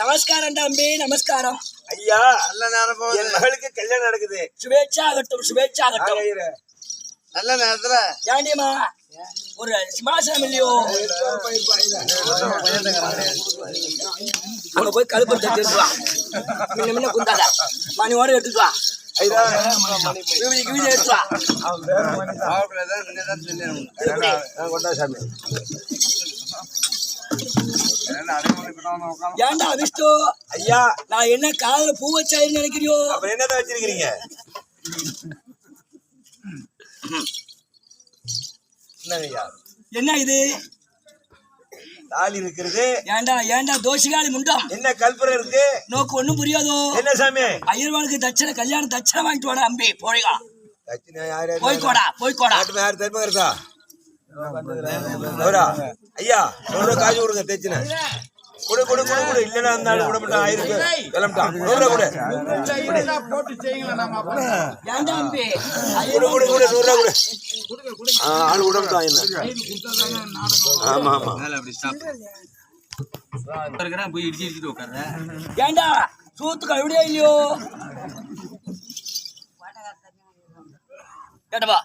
நமஸ்காரம் தம்பி நமஸ்காரம். ஐயா நல்ல நேரம் என் மகளுக்கு கல்யாணம் நடக்குது. சுபேட்சா ஆகட்டும் சுபேட்சா ஆகட்டும். நல்ல நேரத்துல. ஏண்டியம்மா ஒரு சிம்மாசனம் இல்லையோ? அங்க போய் கழுப்பு எடுத்துட்டு வா. முன்ன முன்ன குந்தாத. மணியோட எடுத்துட்டு வா. ஏன்டா விஷ்ணு ஐயா. நான் என்ன காதுல பூ வச்சாயின்னு நினைக்கிறியோ? அப்புறம் என்னதான் ஐயா என்ன இது? தாலி இருக்கிறது. ஏன்டா ஏன்டா தோஷிகாலி முண்டம் என்ன கல்புரம் இருக்கு? நோக்கு ஒண்ணும் புரியாதோ? என்ன சாமி? ஐயர்வாளுக்கு தட்சணை கல்யாணம் தட்சணை வாங்கிட்டு வாடா அம்பி போய்கா தட்சிணை யாரு போய்க்கோடா போய்க்கோடா. யாரு தெரியுமா இருக்கா? ஐயா நூறு காசு கொடுங்க தைச்சின கொடு கொடு கொடு கொடு. இல்லைன்னா அந்த ஆளு விட மாட்டான். ஆயிருக்கு கிளம்பிட்டான். நூறு கொடு. ஏன்டா அம்பி கொடு கொடு கொடு. நூறு கொடு. ஆளு விட மாட்டான் என்ன ஆமா ஆமா. போய் இடிச்சு இடிச்சுட்டு உட்கார்றேன் ஏன்டா சூத்து கழுவிடியா இல்லையோ கேட்டப்பா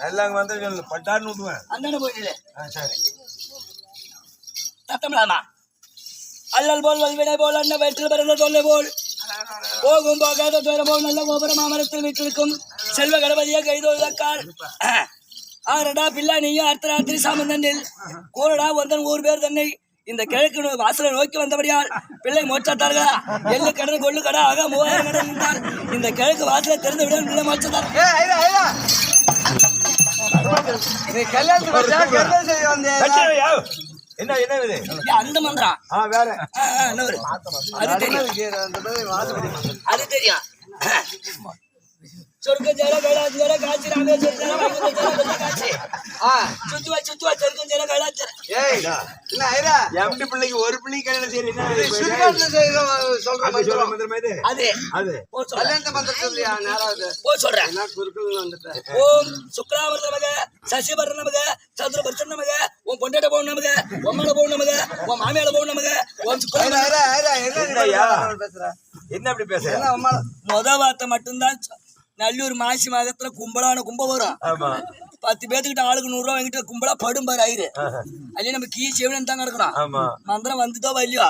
நல்லா அங்க வந்து சொல்லு பட்டான்னு விட்டுவேன் அந்தாண்ட போயிட்டு சரி. சத்தமில்லாமா அல்லல் போல் வல்வினை போல் அண்ண வயிற்றில் பிறந்த தொல்லை போல். போகும் போகாத போல் நல்ல கோபுர மாமரத்தில் வீட்டிற்கும் செல்வ கணபதியா கைதொழுதக்கால். ஆரடா பிள்ளா நீயும் அர்த்தராத்திரி சாமந்தனில் கூறடா ஒருத்தன் ஊர் பேர் தன்னை. இந்த கிழக்கு நோ- வாசலை நோக்கி வந்தபடியால் பிள்ளை மோட்சத்தார்களா? எள்ளு கடன் கொள்ளு கடை ஆக மூவாயிரம் கடன் இருந்தால் இந்த கிழக்கு வாசலை திறந்து விட பிள்ளை மோட்சத்தார். நீ கல்யாணத்துக்கு என்ன என்ன இது? அந்த மந்திரம் ஆ வேற. இன்னொரு. அது தெரியும். அது தெரியும். சொர்க்க ஜல கைலாச ஜல காட்சி ராமேஸ்வர ஜல வைகுண்ட ஜல வெள்ள காட்சி சுத்துவா சுத்துவா சொர்க்கம் ஜல கைலாச ஏய் என்ன ஐரா எப்படி பிள்ளைக்கு ஒரு பிள்ளைக்கு கல்யாணம் இது? சுடுகாட்டுல செய்யற சொல்ற சொல்ற மந்திரம். மந்திரமா இது? அது. அது. போ சொல்றேன் கல்யாணத்தை மந்திரம் சொல்லியா நேராவது போ சொல்றேன் என்ன குறுக்கள் வந்துட்டேன் ஓம் சுக்ராவர நமக சசிவர நமக சதுரபர்ஷன் நமக உன் பொண்டாட்ட போகும் நமக போகும் நமக உன் மாமியால போகும் நமக உன் சுக்ரா ஐரா ஐரா என்ன. பேசுற? என்ன அப்படி பேசுற? என்ன அம்மா முத வார்த்தை மட்டும்தான் நல்லூர் மாசி மாதத்துல கும்பலான கும்பம் வரும். பத்து பேத்துக்கிட்ட ஆளுக்கு நூறு ரூபா வாங்கிட்டு கும்பலா படும் பாரு ஆயிரு அதுலயே நம்ம கீ செவினு தான் கிடக்கணும் மந்திரம் வந்துதோ இல்லையோ?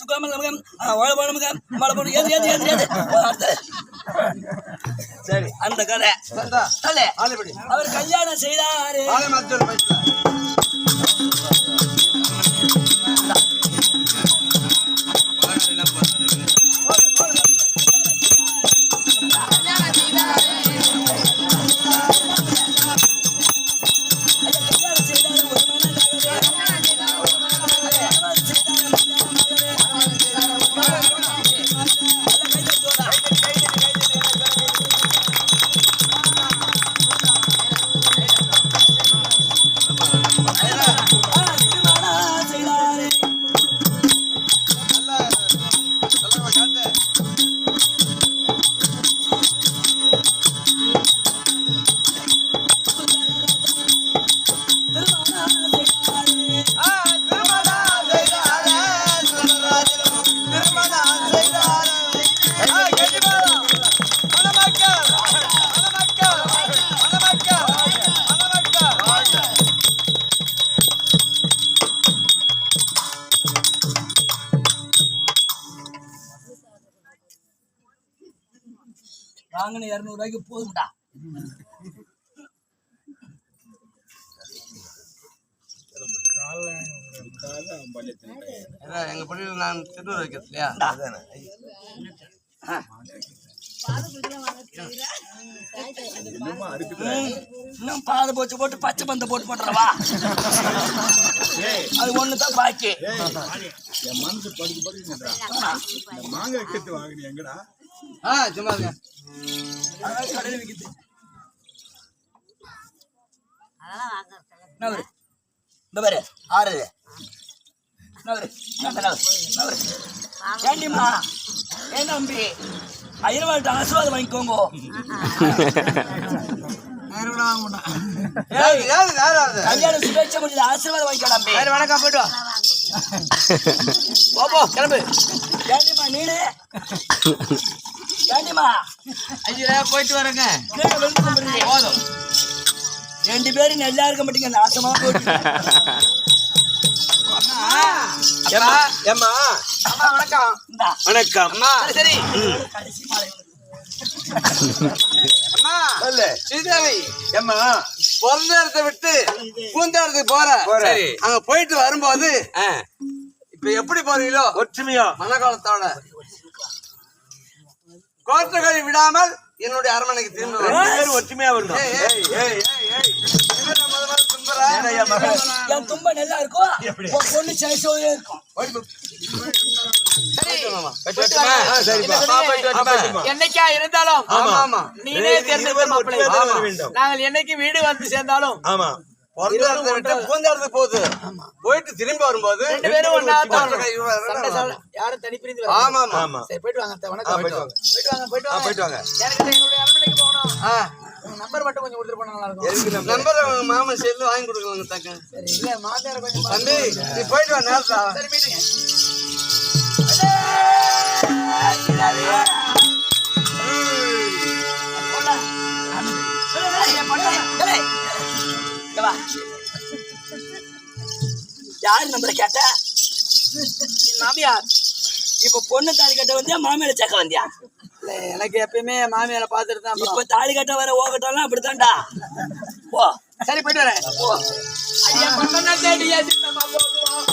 சுக்காமல் நமக்கு ஓழ போன நமக்கு. மழை போன ஏது ஏது ஏது ஏது. சரி. அந்த கதை. அவர் கல்யாணம் செய்தாரு. வாங்கின இருநூறு ரூபாய்க்கு போதும்டா எங்க பள்ளியில் நான் திருநூறு வைக்கிறது இல்லையா? இன்னும் பாதை போச்சு போட்டு பச்சை பந்த போட்டு போட்டுறவா அது ஒண்ணுதான் பாக்கி. என் மனசு படுத்து படுத்து இந்த மாங்காய் கட்டு வாங்கினி எங்கடா? ஆ சும்மா இருங்க. அதான் கடையில விக்குது. நவரு இந்த பாரு ஆறு. இது. நவரு நவரு, நவரு நவரு ஏண்டிம்மா ஏன் தம்பி ஐயர்வாள்கிட்ட ஆசீர்வாதம் வாங்கிக்கோங்க? கல்யாண சுபேட்சை முடியல ஆசீர்வாதம் வாங்கிக்கலாம் சரி, வணக்கம் போயிட்டு வா. போ, போ, கிளம்பு. நீனு. ஏண்டிமா. ஐயா போயிட்டு வரேங்க. போதும். ரெண்டு பேரும் நல்லா இருக்க மாட்டீங்க நாசமா போயிட்டு ஏம்மா ஏம்மா. அம்மா வணக்கம். இந்தா, வணக்கம். அம்மா. சரி கடைசி மாலை. பிறந்த விட்டு பூந்த இடத்துக்கு போற. அங்க போயிட்டு வரும்போது இப்ப எப்படி போறீங்களோ? ஒற்றுமையா? மனகாலத்தோட கோர்ட்டுகளை விடாமல் என்னுடைய அரண்மனைக்கு திரும்ப. பேரும் ஒற்றுமையா. ஏன்டா என் தும்ப நல்லா இருக்கும் உன் பொண்ணு சைஸோட இருக்கும். என்னைக்கா இருந்தாலும் ஆமா. ஆமா நீனே இருவரும் மாப்பிள்ளை. நாங்கள் என்னைக்கு வீடு வந்து சேர்ந்தாலும் ஆமா. பிறந்த இடத்தை விட்டு பூந்த இடத்துக்கு போகுது. போயிட்டு திரும்பி வரும்போது ரெண்டு பேரும் ஒண்ணா தான் யாரும் தனிப்பிரிந்து வர ஆமா ஆமா. ஆமா. சரி போயிட்டு வாங்க வணக்கம். போயிட்டு வாங்க. போயிட்டு வாங்க போயிட்டு ஆ, வாங்க. போயிட்டு வாங்க. எனக்கு எங்களுடைய அரண்மனைக்கு போகணும். ஆ, உங்க நம்பர் மட்டும் கொஞ்சம் கொடுத்துட்டு போனா நல்லா இருக்கும். நம்பர் உங்க மாமன் செல்லு வாங்கி கொடுக்கலாங்க தக்க சரி இல்ல மாமியார கொஞ்சம் தம்பி நீ போயிட்டு வா நேரத்தா. சரி மீட்டுங்க யாரு நம்பரை கேட்ட? மாமியார். இப்ப பொண்ணு தாலி கட்ட வந்தியா மாமியார சேர்க்க வந்தியா? எனக்கு எப்பயுமே மாமியாரை பார்த்துட்டு தான் இப்ப. தாலி கட்ட வர ஓகட்டம்லாம் அப்படித்தான்டா. போ. சரி போயிட்டு வரேன். போ. ஐயா பொண்ணை தேடி சித்தம்மா போகுவோம்